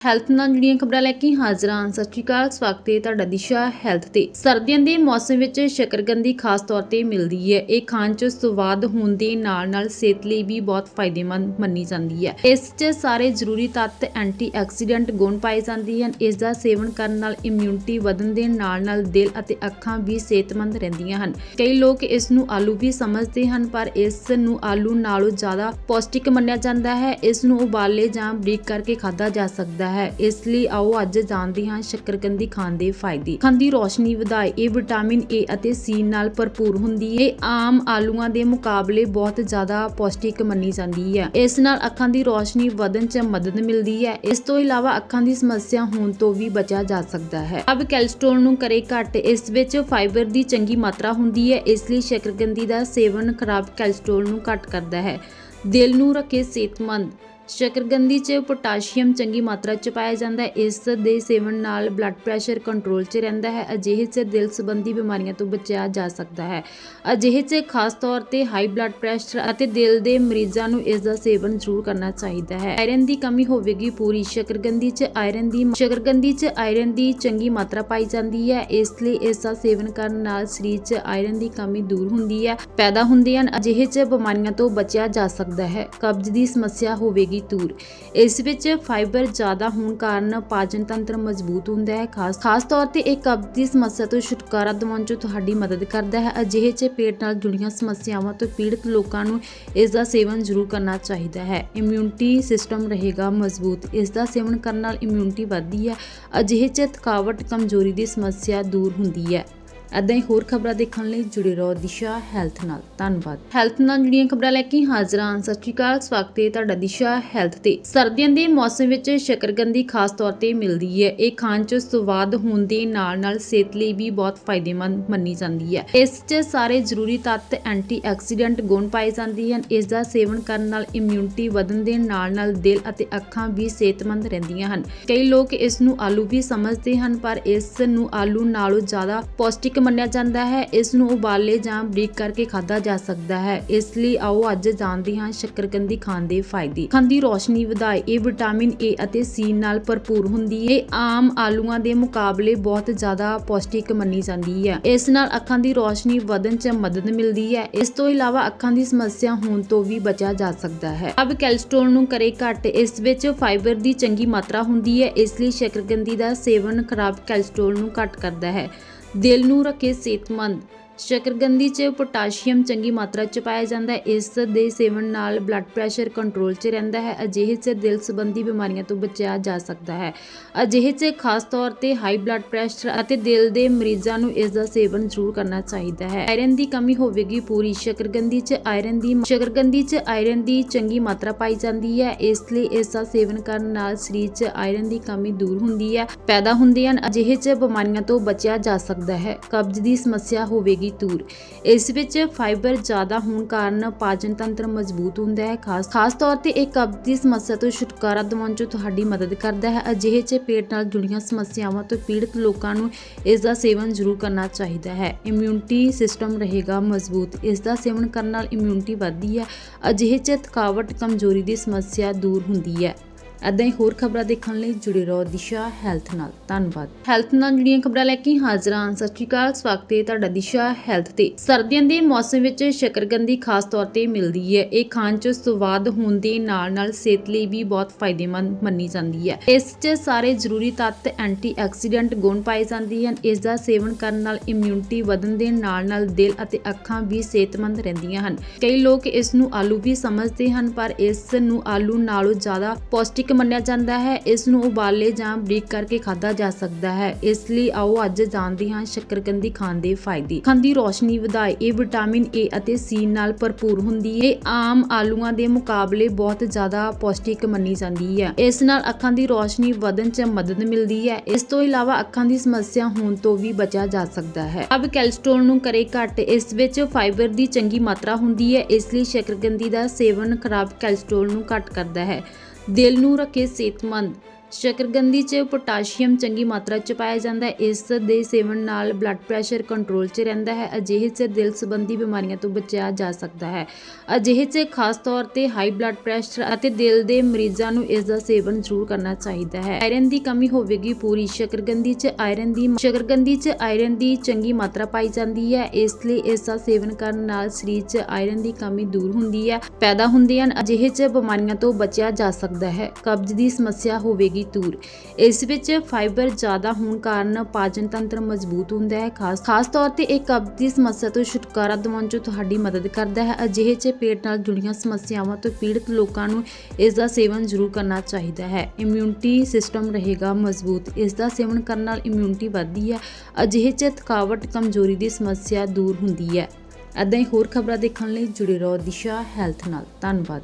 Health ਨਾਲ ਜੁੜੀਆਂ ਖਬਰਾਂ ਲੈ ਕੇ ਹਾਜ਼ਰ ਹਾਂ। ਸਤਿ ਸ਼੍ਰੀ ਅਕਾਲ, ਸਵਾਗਤ ਹੈ ਤੁਹਾਡਾ ਦਿਸ਼ਾ ਹੈਲਥ ਤੇ। ਸਰਦੀਆਂ ਦੇ ਮੌਸਮ ਵਿੱਚ ਸ਼ੱਕਰਕੰਦੀ ਖਾਸ ਤੌਰ ਤੇ ਮਿਲਦੀ ਹੈ। ਇਹ ਖਾਣ 'ਚ ਸਵਾਦ ਹੋਣ ਦੇ ਨਾਲ ਨਾਲ ਸਿਹਤ ਲਈ ਵੀ ਬਹੁਤ ਫਾਇਦੇਮੰਦ ਮੰਨੀ ਜਾਂਦੀ ਹੈ। ਇਸ 'ਚ ਸਾਰੇ ਜ਼ਰੂਰੀ ਤੱਤ, ਐਂਟੀਆਕਸੀਡੈਂਟ ਗੁਣ ਪਾਏ ਜਾਂਦੇ ਹਨ। ਇਸ ਦਾ ਸੇਵਨ ਕਰਨ ਨਾਲ ਇਮਿਊਨਿਟੀ ਵਧਣ ਦੇ ਨਾਲ ਨਾਲ ਦਿਲ ਅਤੇ ਅੱਖਾਂ ਵੀ ਸਿਹਤਮੰਦ ਰਹਿੰਦੀਆਂ ਹਨ। ਕਈ ਲੋਕ ਇਸ ਨੂੰ ਆਲੂ ਵੀ ਸਮਝਦੇ ਹਨ, ਪਰ ਇਸ ਨੂੰ ਆਲੂ ਨਾਲੋਂ ਜ਼ਿਆਦਾ ਪੌਸ਼ਟਿਕ ਮੰਨਿਆ ਜਾਂਦਾ ਹੈ। ਇਸ ਨੂੰ ਉਬਾਲੇ ਜਾਂ ਬਰੀਕ ਕਰਕੇ ਖਾਧਾ ਜਾ ਸਕਦਾ ਹੈ। ਇਸ ਲਈ ਆਓ ਅੱਜ ਜਾਣਦੇ ਹਾਂ ਸ਼ੱਕਰਕੰਦੀ ਖਾਣ ਦੇ ਫਾਇਦੇ। ਅੱਖਾਂ ਦੀ ਰੋਸ਼ਨੀ ਵਧਾਏ। ਇਹ ਵਿਟਾਮਿਨ ਏ ਅਤੇ ਸੀ ਨਾਲ ਭਰਪੂਰ ਹੁੰਦੀ ਹੈ ਇਹ ਆਮ ਆਲੂਆਂ ਦੇ ਮੁਕਾਬਲੇ ਬਹੁਤ ਜ਼ਿਆਦਾ ਪੌਸ਼ਟਿਕ ਮੰਨੀ ਜਾਂਦੀ ਹੈ। ਇਸ ਨਾਲ ਅੱਖਾਂ ਦੀ ਰੋਸ਼ਨੀ ਵਧਣ 'ਚ ਮਦਦ ਮਿਲਦੀ ਹੈ। ਇਸ ਤੋਂ ਇਲਾਵਾ ਅੱਖਾਂ ਦੀ ਸਮੱਸਿਆ ਹੋਣ ਤੋਂ ਵੀ ਬਚਿਆ ਜਾ ਸਕਦਾ ਹੈ। ਅਬ ਕੈਲਸਟ੍ਰੋਲ ਨੂੰ ਕਰੇ ਘੱਟ। ਇਸ ਵਿੱਚ ਫਾਈਬਰ ਦੀ ਚੰਗੀ ਮਾਤਰਾ ਹੁੰਦੀ ਹੈ। ਇਸ ਲਈ ਸ਼ੱਕਰਕੰਦੀ ਦਾ ਸੇਵਨ ਖਰਾਬ ਕੈਲਸਟ੍ਰੋਲ ਨੂੰ ਘੱਟ ਕਰਦਾ ਹੈ। ਦਿਲ ਨੂੰ ਰੱਖੇ ਸਿਹਤਮੰਦ। ਸ਼ਕਰਗੰਦੀ 'ਚ ਪੋਟਾਸ਼ੀਅਮ ਚੰਗੀ ਮਾਤਰਾ 'ਚ ਪਾਇਆ ਜਾਂਦਾ ਹੈ। ਇਸ ਦੇ ਸੇਵਨ ਨਾਲ ਬਲੱਡ ਪ੍ਰੈਸ਼ਰ ਕੰਟਰੋਲ 'ਚ ਰਹਿੰਦਾ ਹੈ। ਅਜਿਹੇ 'ਚ ਦਿਲ ਸੰਬੰਧੀ ਬਿਮਾਰੀਆਂ ਤੋਂ ਬਚਿਆ ਜਾ ਸਕਦਾ ਹੈ। ਅਜਿਹੇ 'ਚ ਖਾਸ ਤੌਰ ਤੇ ਹਾਈ ਬਲੱਡ ਪ੍ਰੈਸ਼ਰ ਅਤੇ ਦਿਲ ਦੇ ਮਰੀਜ਼ਾਂ ਨੂੰ ਇਸ ਦਾ ਸੇਵਨ ਜ਼ਰੂਰ ਕਰਨਾ ਚਾਹੀਦਾ ਹੈ। ਆਇਰਨ ਦੀ ਕਮੀ ਹੋਵੇਗੀ ਪੂਰੀ। ਸ਼ਕਰਗੰਦੀ 'ਚ ਆਇਰਨ ਦੀ ਸ਼ੱਕਰਕੰਦੀ 'ਚ ਆਇਰਨ ਦੀ ਚੰਗੀ ਮਾਤਰਾ ਪਾਈ ਜਾਂਦੀ ਹੈ। ਇਸ ਲਈ ਇਸ ਦਾ ਸੇਵਨ ਕਰਨ ਨਾਲ ਸਰੀਰ 'ਚ ਆਇਰਨ ਦੀ ਕਮੀ ਦੂਰ ਹੁੰਦੀ ਹੈ, ਪੈਦਾ ਹੁੰਦੇ ਹਨ। ਅਜਿਹੇ 'ਚ ਬਿਮਾਰੀਆਂ ਤੋਂ ਬਚਿਆ ਜਾ ਸਕਦਾ ਹੈ। ਕਬਜ਼ ਦੀ ਸਮੱਸਿਆ ਹੋਵੇਗੀ ਦੂਰ। ਇਸ ਵਿੱਚ ਫਾਈਬਰ ਜ਼ਿਆਦਾ ਹੋਣ ਕਾਰਨ ਪਾਚਨ ਤੰਤਰ ਮਜ਼ਬੂਤ ਹੁੰਦਾ ਹੈ। ਖਾਸ ਖਾਸ ਤੌਰ ਤੇ ਇਹ ਕਬਜ਼ ਦੀ ਸਮੱਸਿਆ ਤੋਂ ਛੁਟਕਾਰਾ ਦਿਵਾਉਣ 'ਚ ਤੁਹਾਡੀ ਮਦਦ ਕਰਦਾ ਹੈ। ਅਜਿਹੇ 'ਚ ਪੇਟ ਨਾਲ ਜੁੜੀਆਂ ਸਮੱਸਿਆਵਾਂ ਤੋਂ ਪੀੜਤ ਲੋਕਾਂ ਨੂੰ ਇਸ ਦਾ ਸੇਵਨ ਜ਼ਰੂਰ ਕਰਨਾ ਚਾਹੀਦਾ ਹੈ। ਇਮਿਊਨਿਟੀ ਸਿਸਟਮ ਰਹੇਗਾ ਮਜ਼ਬੂਤ। ਇਸ ਦਾ ਸੇਵਨ ਕਰਨ ਨਾਲ ਇਮਿਊਨਿਟੀ ਵੱਧਦੀ ਹੈ। ਅਜਿਹੇ 'ਚ ਥਕਾਵਟ, ਕਮਜ਼ੋਰੀ ਦੀ ਸਮੱਸਿਆ ਦੂਰ ਹੁੰਦੀ ਹੈ। ਏਦਾਂ ਹੀ ਹੋਰ ਖਬਰਾਂ ਦੇਖਣ ਲਈ ਜੁੜੇ ਰਹੋ ਦਿਸ਼ਾ ਹੈਲਥ ਨਾਲ। ਧੰਨਵਾਦ। ਹੈਲਥ ਨਾਲ ਜੁੜੀਆਂ ਖਬਰਾਂ ਲੈ ਕੇ ਹਾਜ਼ਰ ਹਾਂ। ਸਤਿ ਸ਼੍ਰੀ ਅਕਾਲ। ਸਵਾਗਤ ਹੈ ਤੁਹਾਡਾ ਦਿਸ਼ਾ ਹੈਲਥ ਤੇ। ਸਰਦੀਆਂ ਦੇ ਮੌਸਮ ਵਿੱਚ ਸ਼ੱਕਰਕੰਦੀ ਖਾਸ ਤੌਰ ਤੇ ਮਿਲਦੀ ਹੈ। ਇਹ ਖਾਣ 'ਚ ਸਵਾਦ ਹੋਣ ਦੇ ਨਾਲ ਨਾਲ ਸਿਹਤ ਲਈ ਵੀ ਬਹੁਤ ਫਾਇਦੇਮੰਦ ਮੰਨੀ ਜਾਂਦੀ ਹੈ। ਇਸ 'ਚ ਸਾਰੇ ਜ਼ਰੂਰੀ ਤੱਤ, ਐਂਟੀਆਕਸੀਡੈਂਟ ਗੁਣ ਪਾਏ ਜਾਂਦੇ ਹਨ। ਇਸ ਦਾ ਸੇਵਨ ਕਰਨ ਨਾਲ ਇਮਿਊਨਿਟੀ ਵਧਣ ਦੇ ਨਾਲ ਨਾਲ ਦਿਲ ਅਤੇ ਅੱਖਾਂ ਵੀ ਸਿਹਤਮੰਦ ਰਹਿੰਦੀਆਂ ਹਨ। ਕਈ ਲੋਕ ਇਸ ਨੂੰ ਆਲੂ ਵੀ ਸਮਝਦੇ ਹਨ, ਪਰ ਇਸ ਨੂੰ ਆਲੂ ਨਾਲੋਂ ਜ਼ਿਆਦਾ ਪੌਸ਼ਟਿਕ ਮੰਨਿਆ ਜਾਂਦਾ ਹੈ, ਇਸ ਨੂੰ ਉਬਾਲੇ ਜਾਂ ਬਰੀਕ ਕਰਕੇ ਖਾਧਾ ਜਾ ਸਕਦਾ ਹੈ। ਇਸ ਲਈ ਆਓ ਅੱਜ ਜਾਣਦੇ ਹਾਂ ਸ਼ੱਕਰਕੰਦੀ ਖਾਣ ਦੇ ਫਾਇਦੇ। ਅੱਖਾਂ ਦੀ ਰੋਸ਼ਨੀ ਵਧਾਏ। ਇਹ ਵਿਟਾਮਿਨ ਏ ਅਤੇ ਸੀ ਨਾਲ ਭਰਪੂਰ ਹੁੰਦੀ ਹੈ। ਇਹ ਆਮ ਆਲੂਆਂ ਦੇ ਮੁਕਾਬਲੇ ਬਹੁਤ ਜ਼ਿਆਦਾ ਪੌਸ਼ਟਿਕ ਮੰਨੀ ਜਾਂਦੀ ਹੈ। ਇਸ ਨਾਲ ਅੱਖਾਂ ਦੀ ਰੋਸ਼ਨੀ ਵਧਣ 'ਚ ਮਦਦ ਮਿਲਦੀ ਹੈ। ਇਸ ਤੋਂ ਇਲਾਵਾ ਅੱਖਾਂ ਦੀ ਸਮੱਸਿਆ ਹੋਣ ਤੋਂ ਵੀ ਬਚਿਆ ਜਾ ਸਕਦਾ ਹੈ। ਅਬ ਕੈਲਸਟ੍ਰੋਲ ਨੂੰ ਕਰੇ ਘੱਟ। ਇਸ ਵਿੱਚ ਫਾਈਬਰ ਦੀ ਚੰਗੀ ਮਾਤਰਾ ਹੁੰਦੀ ਹੈ। ਇਸ ਲਈ ਸ਼ੱਕਰਕੰਦੀ ਦਾ ਸੇਵਨ ਖਰਾਬ ਕੈਲਸਟ੍ਰੋਲ ਨੂੰ ਘੱਟ ਕਰਦਾ ਹੈ। ਦਿਲ ਨੂੰ ਰੱਖੇ ਸਿਹਤਮੰਦ ਸ਼ਕਰਗੰਦੀ 'ਚ ਪੋਟਾਸ਼ੀਅਮ ਚੰਗੀ ਮਾਤਰਾ 'ਚ ਪਾਇਆ ਜਾਂਦਾ ਹੈ। ਇਸ ਦੇ ਸੇਵਨ ਨਾਲ ਬਲੱਡ ਪ੍ਰੈਸ਼ਰ ਕੰਟਰੋਲ 'ਚ ਰਹਿੰਦਾ ਹੈ। ਅਜਿਹੇ 'ਚ ਦਿਲ ਸੰਬੰਧੀ ਬਿਮਾਰੀਆਂ ਤੋਂ ਬਚਿਆ ਜਾ ਸਕਦਾ ਹੈ। ਅਜਿਹੇ 'ਚ ਖਾਸ ਤੌਰ ਤੇ ਹਾਈ ਬਲੱਡ ਪ੍ਰੈਸ਼ਰ ਅਤੇ ਦਿਲ ਦੇ ਮਰੀਜ਼ਾਂ ਨੂੰ ਇਸ ਦਾ ਸੇਵਨ ਜ਼ਰੂਰ ਕਰਨਾ ਚਾਹੀਦਾ ਹੈ। ਆਇਰਨ ਦੀ ਕਮੀ ਹੋਵੇਗੀ ਪੂਰੀ। ਸ਼ਕਰਗੰਦੀ 'ਚ ਆਇਰਨ ਦੀ ਸ਼ੱਕਰਕੰਦੀ 'ਚ ਆਇਰਨ ਦੀ ਚੰਗੀ ਮਾਤਰਾ ਪਾਈ ਜਾਂਦੀ ਹੈ। ਇਸ ਲਈ ਇਸ ਦਾ ਸੇਵਨ ਕਰਨ ਨਾਲ ਸਰੀਰ 'ਚ ਆਇਰਨ ਦੀ ਕਮੀ ਦੂਰ ਹੁੰਦੀ ਹੈ, ਪੈਦਾ ਹੁੰਦੇ ਹਨ। ਅਜਿਹੇ 'ਚ ਬਿਮਾਰੀਆਂ ਤੋਂ ਬਚਿਆ ਜਾ ਸਕਦਾ ਹੈ। ਕਬਜ਼ ਦੀ ਸਮੱਸਿਆ ਹੋਵੇਗੀ ਦੂਰ। ਇਸ ਵਿੱਚ ਫਾਈਬਰ ਜ਼ਿਆਦਾ ਹੋਣ ਕਾਰਨ ਪਾਚਨ ਤੰਤਰ ਮਜ਼ਬੂਤ ਹੁੰਦਾ ਹੈ। ਖਾਸ ਖਾਸ ਤੌਰ ਤੇ ਇਹ ਕਬਜ਼ ਦੀ ਸਮੱਸਿਆ ਤੋਂ ਛੁਟਕਾਰਾ ਦਿਵਾਉਣ 'ਚ ਤੁਹਾਡੀ ਮਦਦ ਕਰਦਾ ਹੈ। ਅਜਿਹੇ 'ਚ ਪੇਟ ਨਾਲ ਜੁੜੀਆਂ ਸਮੱਸਿਆਵਾਂ ਤੋਂ ਪੀੜਤ ਲੋਕਾਂ ਨੂੰ ਇਸ ਦਾ ਸੇਵਨ ਜ਼ਰੂਰ ਕਰਨਾ ਚਾਹੀਦਾ ਹੈ। ਇਮਿਊਨਿਟੀ ਸਿਸਟਮ ਰਹੇਗਾ ਮਜ਼ਬੂਤ। ਇਸ ਦਾ ਸੇਵਨ ਕਰਨ ਨਾਲ ਇਮਿਊਨਿਟੀ ਵੱਧਦੀ ਹੈ। ਅਜਿਹੇ 'ਚ ਥਕਾਵਟ, ਕਮਜ਼ੋਰੀ ਦੀ ਸਮੱਸਿਆ ਦੂਰ ਹੁੰਦੀ ਹੈ। ਏਦਾਂ ਹੀ ਹੋਰ ਖਬਰਾਂ ਦੇਖਣ ਲਈ ਜੁੜੇ ਰਹੋ ਦਿਸ਼ਾ ਹੈਲਥ ਨਾਲ। ਧੰਨਵਾਦ। ਹੈਲਥ ਨਾਲ ਜੁੜੀਆਂ ਖਬਰਾਂ ਲੈ ਕੇ ਹਾਜ਼ਰ ਹਾਂ। ਸਤਿ ਸ਼੍ਰੀ ਅਕਾਲ। ਸਵਾਗਤ ਹੈ ਤੁਹਾਡਾ ਦਿਸ਼ਾ ਹੈਲਥ ਤੇ। ਸਰਦੀਆਂ ਦੇ ਮੌਸਮ ਵਿੱਚ ਸ਼ੱਕਰਕੰਦੀ ਖਾਸ ਤੌਰ ਤੇ ਮਿਲਦੀ ਹੈ। ਇਹ ਖਾਣ 'ਚ ਸਵਾਦ ਹੋਣ ਦੇ ਨਾਲ ਨਾਲ ਸਿਹਤ ਲਈ ਵੀ ਬਹੁਤ ਫਾਇਦੇਮੰਦ ਮੰਨੀ ਜਾਂਦੀ ਹੈ। ਇਸ 'ਚ ਸਾਰੇ ਜ਼ਰੂਰੀ ਤੱਤ ਐਂਟੀਆਕਸੀਡੈਂਟ ਗੁਣ ਪਾਏ ਜਾਂਦੇ ਹਨ। ਇਸ ਦਾ ਸੇਵਨ ਕਰਨ ਨਾਲ ਇਮਿਊਨਿਟੀ ਵਧਣ ਦੇ ਨਾਲ ਨਾਲ ਦਿਲ ਅਤੇ ਅੱਖਾਂ ਵੀ ਸਿਹਤਮੰਦ ਰਹਿੰਦੀਆਂ ਹਨ। ਕਈ ਲੋਕ ਇਸ ਨੂੰ ਆਲੂ ਵੀ ਸਮਝਦੇ ਹਨ, ਪਰ ਇਸ ਨੂੰ ਆਲੂ ਨਾਲੋਂ ਜ਼ਿਆਦਾ ਪੌਸ਼ਟਿਕ ਮੰਨਿਆ ਜਾਂਦਾ ਹੈ, ਇਸ ਨੂੰ ਉਬਾਲੇ ਜਾਂ ਬਰੀਕ ਕਰਕੇ ਖਾਧਾ ਜਾ ਸਕਦਾ ਹੈ। ਇਸ ਲਈ ਆਓ ਅੱਜ ਜਾਣਦੇ ਹਾਂ ਸ਼ੱਕਰਕੰਦੀ ਖਾਣ ਦੇ ਫਾਇਦੇ। ਅੱਖਾਂ ਦੀ ਰੋਸ਼ਨੀ ਵਧਾਏ, ਇਹ ਵਿਟਾਮਿਨ ਏ ਅਤੇ ਸੀ ਨਾਲ ਭਰਪੂਰ ਹੁੰਦੀ ਹੈ। ਇਹ ਆਮ ਆਲੂਆਂ ਦੇ ਮੁਕਾਬਲੇ ਬਹੁਤ ਜ਼ਿਆਦਾ ਪੌਸ਼ਟਿਕ ਮੰਨੀ ਜਾਂਦੀ ਹੈ। ਇਸ ਨਾਲ ਅੱਖਾਂ ਦੀ ਰੋਸ਼ਨੀ ਵਧਣ 'ਚ ਮਦਦ ਮਿਲਦੀ ਹੈ। ਇਸ ਤੋਂ ਇਲਾਵਾ ਅੱਖਾਂ ਦੀ ਸਮੱਸਿਆ ਹੋਣ ਤੋਂ ਵੀ ਬਚਿਆ ਜਾ ਸਕਦਾ ਹੈ। ਅਬ ਕੈਲਸਟ੍ਰੋਲ ਨੂੰ ਕਰੇ ਘੱਟ, ਇਸ ਵਿੱਚ ਫਾਈਬਰ ਦੀ ਚੰਗੀ ਮਾਤਰਾ ਹੁੰਦੀ ਹੈ। ਇਸ ਲਈ ਸ਼ੱਕਰਕੰਦੀ ਦਾ ਸੇਵਨ ਖਰਾਬ ਕੈਲਸਟ੍ਰੋਲ ਨੂੰ ਘੱਟ ਕਰਦਾ ਹੈ। ਦਿਲ ਨੂੰ ਰੱਖੇ ਸਿਹਤਮੰਦ ਸ਼ਕਰਗੰਦੀ 'ਚ ਪੋਟਾਸ਼ੀਅਮ ਚੰਗੀ ਮਾਤਰਾ 'ਚ ਪਾਇਆ ਜਾਂਦਾ ਹੈ। ਇਸ ਦੇ ਸੇਵਨ ਨਾਲ ਬਲੱਡ ਪ੍ਰੈਸ਼ਰ ਕੰਟਰੋਲ 'ਚ ਰਹਿੰਦਾ ਹੈ। ਅਜਿਹੇ 'ਚ ਦਿਲ ਸੰਬੰਧੀ ਬਿਮਾਰੀਆਂ ਤੋਂ ਬਚਿਆ ਜਾ ਸਕਦਾ ਹੈ। ਅਜਿਹੇ 'ਚ ਖਾਸ ਤੌਰ ਤੇ ਹਾਈ ਬਲੱਡ ਪ੍ਰੈਸ਼ਰ ਅਤੇ ਦਿਲ ਦੇ ਮਰੀਜ਼ਾਂ ਨੂੰ ਇਸ ਦਾ ਸੇਵਨ ਜ਼ਰੂਰ ਕਰਨਾ ਚਾਹੀਦਾ ਹੈ। ਆਇਰਨ ਦੀ ਕਮੀ ਹੋਵੇਗੀ ਪੂਰੀ। ਸ਼ਕਰਗੰਦੀ 'ਚ ਆਇਰਨ ਦੀ ਸ਼ਕਰਗੰਦੀ 'ਚ ਆਇਰਨ ਦੀ ਚੰਗੀ ਮਾਤਰਾ ਪਾਈ ਜਾਂਦੀ ਹੈ। ਇਸ ਲਈ ਇਸ ਦਾ ਸੇਵਨ ਕਰਨ ਨਾਲ ਸਰੀਰ 'ਚ ਆਇਰਨ ਦੀ ਕਮੀ ਦੂਰ ਹੁੰਦੀ ਹੈ, ਪੈਦਾ ਹੁੰਦੇ ਹਨ। ਅਜਿਹੇ 'ਚ ਬਿਮਾਰੀਆਂ ਤੋਂ ਬਚਿਆ ਜਾ ਸਕਦਾ ਹੈ। ਕਬਜ਼ ਦੀ ਸਮੱਸਿਆ ਹੋਵੇਗੀ। ਦੂਰ ਇਸ ਵਿੱਚ ਫਾਈਬਰ ਜ਼ਿਆਦਾ ਹੋਣ ਕਾਰਨ ਪਾਚਨ ਤੰਤਰ ਮਜ਼ਬੂਤ ਹੁੰਦਾ ਹੈ। ਖਾਸ ਖਾਸ ਤੌਰ ਤੇ ਇਹ ਕਬਜ਼ ਦੀ ਸਮੱਸਿਆ ਤੋਂ ਛੁਟਕਾਰਾ ਦਿਵਾਉਣ 'ਚ ਤੁਹਾਡੀ ਮਦਦ ਕਰਦਾ ਹੈ। ਅਜਿਹੇ 'ਚ ਪੇਟ ਨਾਲ ਜੁੜੀਆਂ ਸਮੱਸਿਆਵਾਂ ਤੋਂ ਪੀੜਤ ਲੋਕਾਂ ਨੂੰ ਇਸ ਦਾ ਸੇਵਨ ਜ਼ਰੂਰ ਕਰਨਾ ਚਾਹੀਦਾ ਹੈ। ਇਮਿਊਨਿਟੀ ਸਿਸਟਮ ਰਹੇਗਾ ਮਜ਼ਬੂਤ। ਇਸ ਦਾ ਸੇਵਨ ਕਰਨ ਨਾਲ ਇਮਿਊਨਿਟੀ ਵੱਧਦੀ ਹੈ। ਅਜਿਹੇ 'ਚ ਥਕਾਵਟ, ਕਮਜ਼ੋਰੀ ਦੀ ਸਮੱਸਿਆ ਦੂਰ ਹੁੰਦੀ ਹੈ। ਇੱਦਾਂ ਹੀ ਹੋਰ ਖਬਰਾਂ ਦੇਖਣ ਲਈ ਜੁੜੇ ਰਹੋ ਦਿਸ਼ਾ ਹੈਲਥ ਨਾਲ। ਧੰਨਵਾਦ।